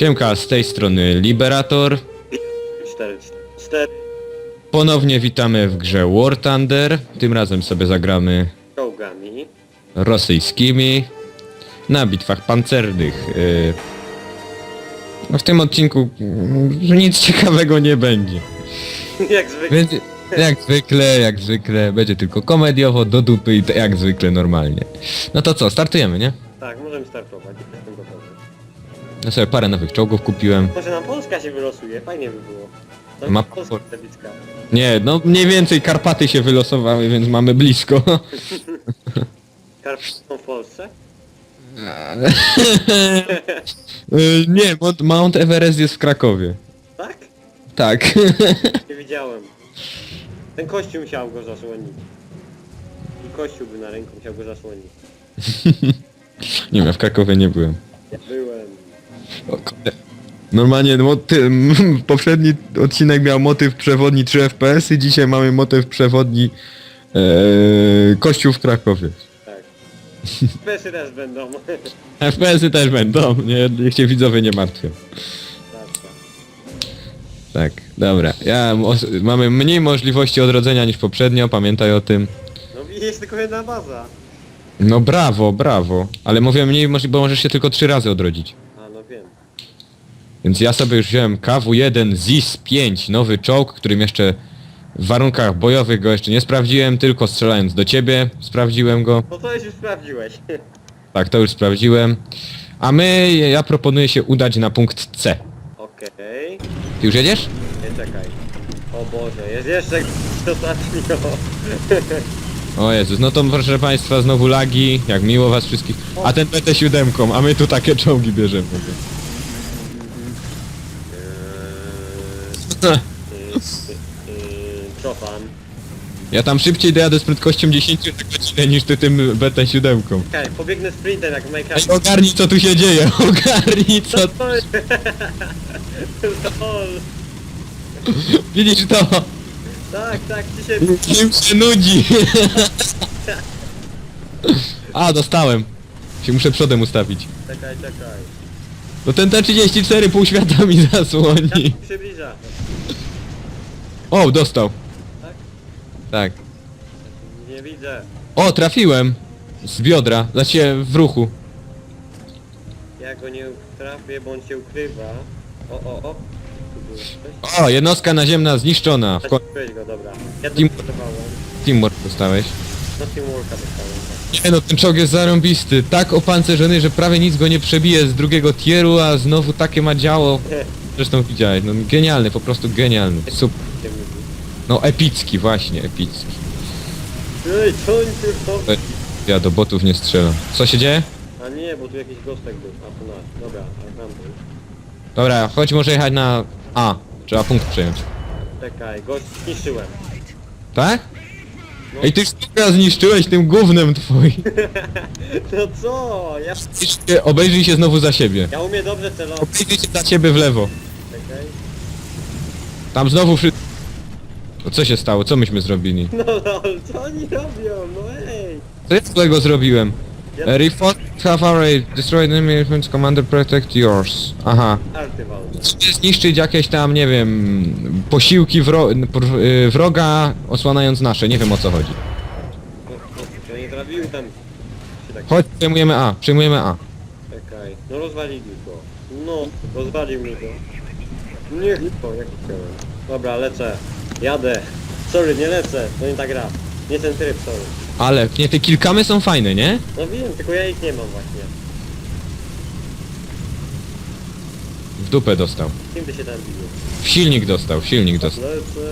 Siemka, z tej strony Liberator. 4, 4 Ponownie witamy w grze War Thunder. Tym razem sobie zagramy czołgami. rosyjskimi na bitwach pancernych. Yy, No w tym odcinku mm, nic ciekawego nie będzie. Jak zwykle. Będzie, jak zwykle, jak zwykle, będzie tylko komediowo, do dupy i to jak zwykle normalnie. No to co, startujemy, nie? Tak, możemy startować. Ja sobie parę nowych czołgów kupiłem. Może nam Polska się wylosuje, fajnie by było. To Ma- Polska tablicka. Nie, no mniej więcej Karpaty się wylosowały, więc mamy blisko. Karpy są w Polsce? Y, nie, Mount, Mount Everest jest w Krakowie. Tak? Tak. Nie widziałem. Ten kościół musiał go zasłonić. I kościół by na ręku musiał go zasłonić. nie wiem, w Krakowie nie byłem. Ja byłem. Normalnie moty, poprzedni odcinek miał motyw przewodni 3 FPS i dzisiaj mamy motyw przewodni e, Kościół w Krakowie. Tak. Pesy też będą. FPS-y też będą, nie, niech się widzowie nie martwią. Tak, dobra. Ja, mamy mniej możliwości odrodzenia niż poprzednio, pamiętaj o tym. No i jest tylko jedna baza. No brawo, brawo. Ale mówię mniej, bo możesz się tylko trzy razy odrodzić. Więc ja sobie już wziąłem KW-1 ZIS-5, nowy czołg, którym jeszcze w warunkach bojowych go jeszcze nie sprawdziłem, tylko strzelając do ciebie sprawdziłem go. No to już sprawdziłeś. Tak, to już sprawdziłem. A my, ja proponuję się udać na punkt C. Okej. Ty już jedziesz? Nie czekaj. O Boże, jest jeszcze ostatnio. O Jezus, no to proszę Państwa, znowu lagi, jak miło Was wszystkich. A ten PT-7, a my tu takie czołgi bierzemy. Eee, y, y, y, Cofam. Ja tam szybciej dojadę z prędkością 10 na godzinę niż ty tym BT-7. Czekaj, pobiegnę sprintem jak Minecraft. Ej, ogarnij co tu się dzieje, ogarnij co... To jest? Lol. Widzisz to? Tak, tak, ci się... Nim się nudzi. A, dostałem. Się muszę przodem ustawić. Czekaj, czekaj. No ten T34 pół świata mi zasłoni. Ja przybliża. O, dostał. Tak? Tak. Nie widzę. O, trafiłem. Z biodra, znaczy w ruchu. Ja go nie trafię, bo on się ukrywa. O, o, o. Tu był ktoś? O, jednostka naziemna zniszczona. W końcu Weź go, dobra. Ja Team- dostawałem. teamwork dostałeś. No Teamworka dostałem. tak. Nie no, ten czołg jest zarąbisty. Tak opancerzony, że prawie nic go nie przebije z drugiego tieru, a znowu takie ma działo. Zresztą widziałeś, no genialny, po prostu genialny. Super. Mówi. No epicki, właśnie, epicki. Ej, co oni tu są? Ej. Ja do botów nie strzelam. Co się dzieje? A nie, bo tu jakiś gostek był. A tu nasz. Dobra, a tam był. Dobra, chodź może jechać na A. Trzeba punkt przejąć. Czekaj, gość zniszczyłem. Tak? No. Ej, ty sztuka zniszczyłeś tym gównem twoim. No co? Ja, Obejrzyj się znowu za siebie. ja umiem dobrze celować. Obejrzyj się za ciebie w lewo. Czekaj. Tam znowu wszy... O, Co się stało? Co myśmy zrobili? No lol, co oni robią? No ej! Co ja złego zrobiłem? Ja Uh, Reform half array, destroy enemy elements, commander protect yours. Aha. arty walne. Chcecie zniszczyć jakieś tam, nie wiem, posiłki wro pr- y, wroga, osłaniając nasze, nie wiem o co chodzi. No, no, ja nie trafił tam. Się tak... Chodź, przejmujemy A, przejmujemy A. Czekaj. No rozwalili go. No, rozwalił mi go. Nie, to jak chciałem. Dobra, lecę. Jadę. Sorry, nie lecę. To nie ta gra. Nie ten tryb, sorry. Ale, nie, te kilkamy są fajne, nie? No wiem, tylko ja ich nie mam właśnie. W dupę dostał. Kim ty się tam bił? W silnik dostał, w silnik dostał. Lecę.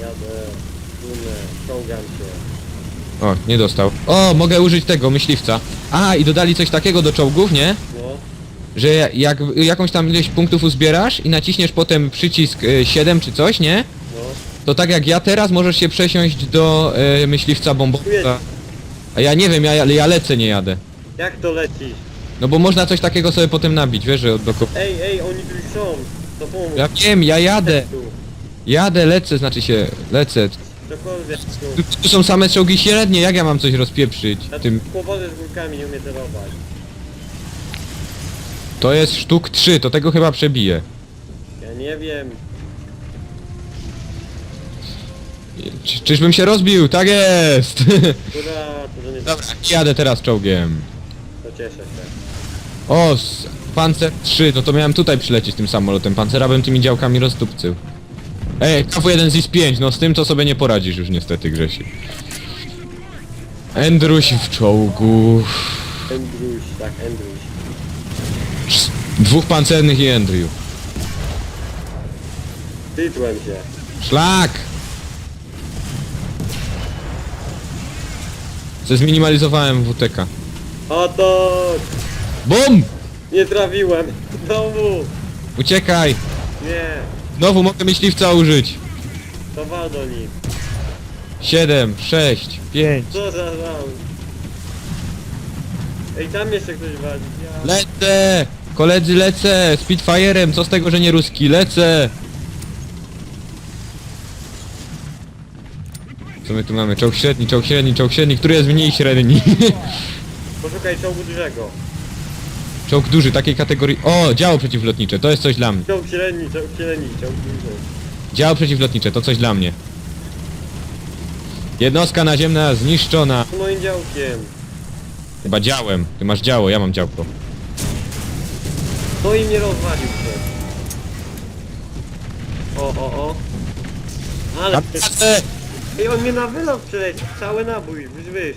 Jadę. Płynę. Czołgam się. O, nie dostał. O, mogę użyć tego, myśliwca. A, i dodali coś takiego do czołgów, nie? No. Że jak jakąś tam ilość punktów uzbierasz i naciśniesz potem przycisk y, 7 czy coś, nie? No. To tak jak ja teraz możesz się przesiąść do y, myśliwca bombowca. A ja nie wiem, ja, ja lecę, nie jadę. Jak to lecisz? No bo można coś takiego sobie potem nabić, wiesz, że odblokować. Ej, ej, oni tu już są. To pomóż. Ja wiem, ja jadę. Tu. Jadę, lecę, znaczy się, lecę. Cokolwiek Tu, tu. tu są same czołgi średnie, jak ja mam coś rozpieprzyć Ja tym... kłopoty z górkami nie umiem celować. To jest sztuk 3, to tego chyba przebije. Ja nie wiem. Czy, czyżbym się rozbił? Tak jest! Która, to nie Dobra, jadę teraz czołgiem. to cieszę się. O, s- pancer 3, no to miałem tutaj przylecieć tym samolotem. Pancera bym tymi działkami rozdupcył. Ej, KW1 z IS-5, no z tym to sobie nie poradzisz już niestety, Grzesiu. Endruś w czołgu. Andruś, tak, Andruś. Trz- Dwóch pancernych i Andrew. Tytłem się. Szlak! Zminimalizowałem WTK. Oto! BUM! Nie trafiłem! Znowu! Uciekaj! Nie! Znowu mogę myśliwca użyć. To wal do nich. 7, 6, 5. Co za ram? Ej, tam jeszcze ktoś wali. Ja... Lecę! Koledzy lecę! Spitfire'em, co z tego, że nie ruski? Lecę! Co my tu mamy? Czołg średni, czołg średni, czołg średni, który jest mniej średni? Poszukaj czołgu dużego. czołg duży, takiej kategorii... O! Działo przeciwlotnicze, to jest coś dla mnie. Czołg średni, czołg średni, czołg duży. Działo przeciwlotnicze, to coś dla mnie. Jednostka naziemna zniszczona. Z moim działkiem. Chyba działem. Ty masz działo, ja mam działko. No i mnie rozwalił się. O, o, o. Ale... Naprawdę! Ej, on mnie na wylot przeleciał. Cały nabój, wyż, wyż.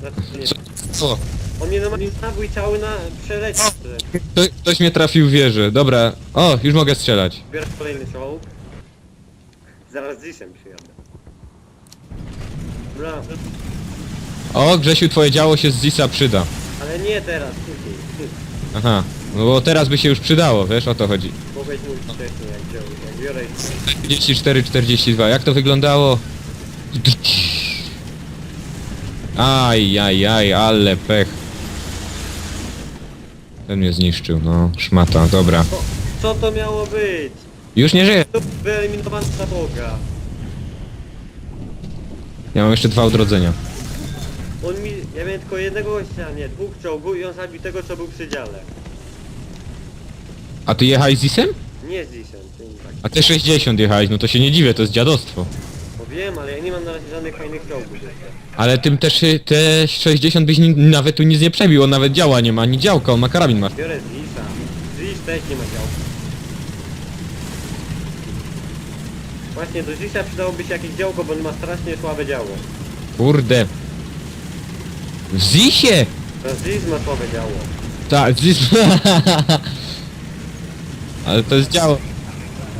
Znaczy, nie. Co? On mnie na nabój cały na... przeleciał. Kto- Ktoś mnie trafił w wieżę. Dobra. O, już mogę strzelać. Biorę kolejny czołg. Zaraz z Zisem przyjadę. Dobra, O, Grzesiu, twoje działo się z Zisa przyda. ale nie teraz, później. Aha. No bo teraz by się już przydało, wiesz, o to chodzi. Mogłeś mówić wcześniej, jak, wziął, jak biorę i... 44, 42. Jak to wyglądało? Aj, aj, aj, ale pech. Ten mnie zniszczył, no. Szmata, dobra. Co, co to miało być? Już nie żyję. To wyeliminowany Boga. Ja mam jeszcze dwa odrodzenia. On mi... Ja miałem tylko jednego gościa, nie, dwóch czołgów i on zabił tego, co był przy dziale. A ty jechałeś z Zisem? Nie z Zisem, czyli tak. A ty 60 jechałeś, no to się nie dziwię, to jest dziadostwo. Wiem, ale ja nie mam na razie żadnych fajnych czołgów jeszcze. Ale tym też y, te 60 byś ni- nawet tu nic nie przebił, on nawet działa nie ma, ani działka, on ma karabin ma. Biorę z Zisa. Zis też nie ma działu. Właśnie do Zisa przydałoby się jakieś działko, bo on ma strasznie słabe działo. Kurde. W Zisie! To Zis ma słabe działo. Tak, Zis... Ale to jest działo.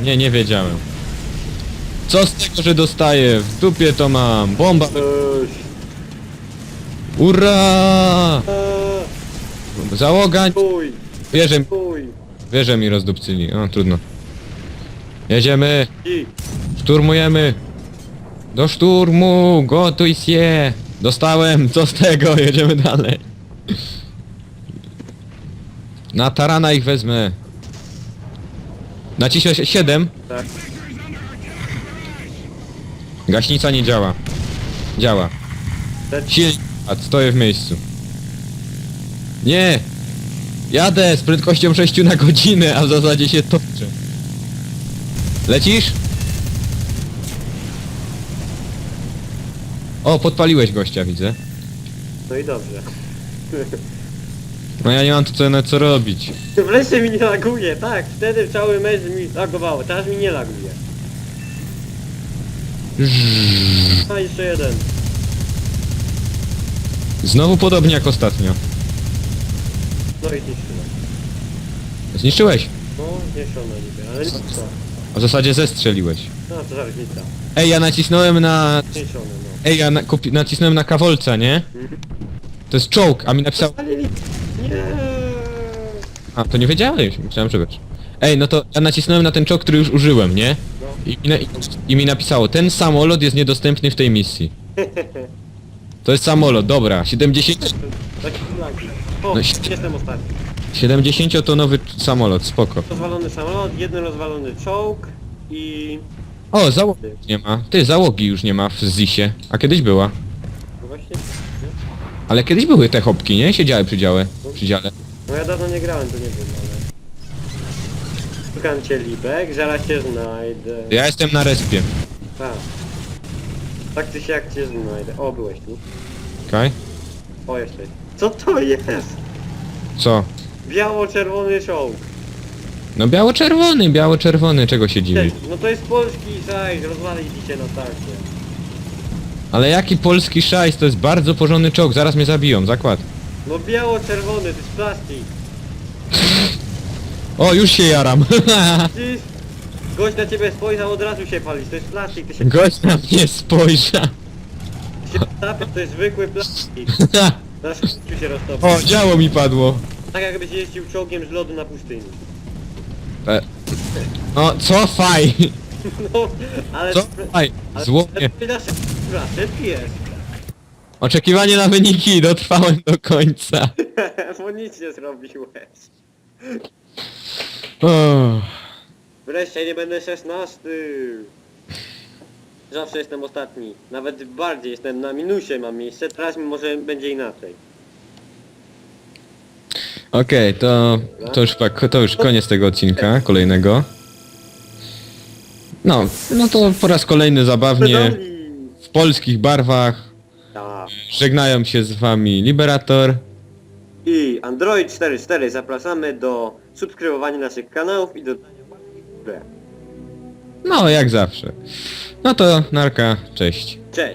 Nie, nie wiedziałem. Co z tego, że dostaję? W dupie to mam. Bomba. Ura! eee, Załoga. Chuj, Wierzę, chuj. wierzę mi rozdupcyli. O, trudno. Jedziemy. I Szturmujemy! Do szturmu! Gotuj się! Dostałem! Co z tego? Jedziemy dalej. Na tarana ich wezmę. Naciśnę się 7. tak. Gaśnica nie działa. Działa. Silnik. A stoję w miejscu. Nie! Jadę z prędkością 6 na godzinę, a w zasadzie się toczę. Lecisz? O, podpaliłeś gościa, widzę. No i dobrze. No ja nie mam tu co, co robić. Wreszcie mi nie laguje, tak. Wtedy cały mecz mi lagowało, teraz mi nie laguje. A jeszcze jeden. Znowu podobnie jak ostatnio. No i zniszczyłem. Zniszczyłeś. No, zniszczone niby, ale nie co. A w zasadzie zestrzeliłeś. No to za różnica. Ej, ja nacisnąłem na... Zniszczone, no. Ej, ja na, kupi, nacisnąłem na kawolca, nie? Mhm. To jest czołg, a mi napisał... Ale nie. A, to nie wiedziałeś, myślałem, że wiesz. Ej, no to ja nacisnąłem na ten czołg, który już użyłem, nie? I mi, na, i, mi napisało, ten samolot jest niedostępny w tej misji. To jest samolot, dobra, 70... Taki lagi. O, No i- jestem ostatni. 70-tonowy samolot, spoko. Rozwalony samolot, jeden rozwalony czołg i... O, załogi nie ma. Ty, załogi już nie ma w ZISie. A kiedyś była. No właśnie. Ale kiedyś były te hopki, nie? Siedziały przy dziale. Przy dziale. No ja dawno nie grałem, to nie wiem. Szukam cię Libek, zaraz cię znajdę. Ja jestem na respie. A. Tak czy siak cię znajdę. O, byłeś tu. Okej? O, jesteś. Co to jest? Co? Biało-czerwony czołg. No biało-czerwony, biało-czerwony, czego się dziwisz? No to jest polski szajs, rozwali ci się na starcie. Ale jaki polski szajs, to jest bardzo porządny czołg, zaraz mnie zabiją, zakład. No biało-czerwony, to jest plastik. O, już się jaram. Gość na ciebie spojrzał, od razu się palisz, to jest plastik, ty się, Gość na mnie spojrza. się tapie, to jest zwykły plastik. Się roztopi. O, działo mi padło. Tak jakbyś jeździł czołgiem z lodu na pustyni. E. O, cofaj! No, ale... Cofaj! ale Zło mnie. to nasze szybki jest. Oczekiwanie na wyniki, dotrwałem do końca. Bo nic nie zrobiłeś. Wreszcie nie będę szesnasty. Zawsze jestem ostatni. Nawet bardziej jestem na minusie mam miejsce. Teraz może będzie inaczej. Okej, to, to, już, pak- to już koniec tego odcinka, kolejnego. No, no to po raz kolejny zabawnie, Pedali! w polskich barwach. Tak. Żegnają się z wami Liberator. I Android 4.4 zapraszamy do subskrybowania naszych kanałów i do... No, jak zawsze. No to narka, cześć. Cześć!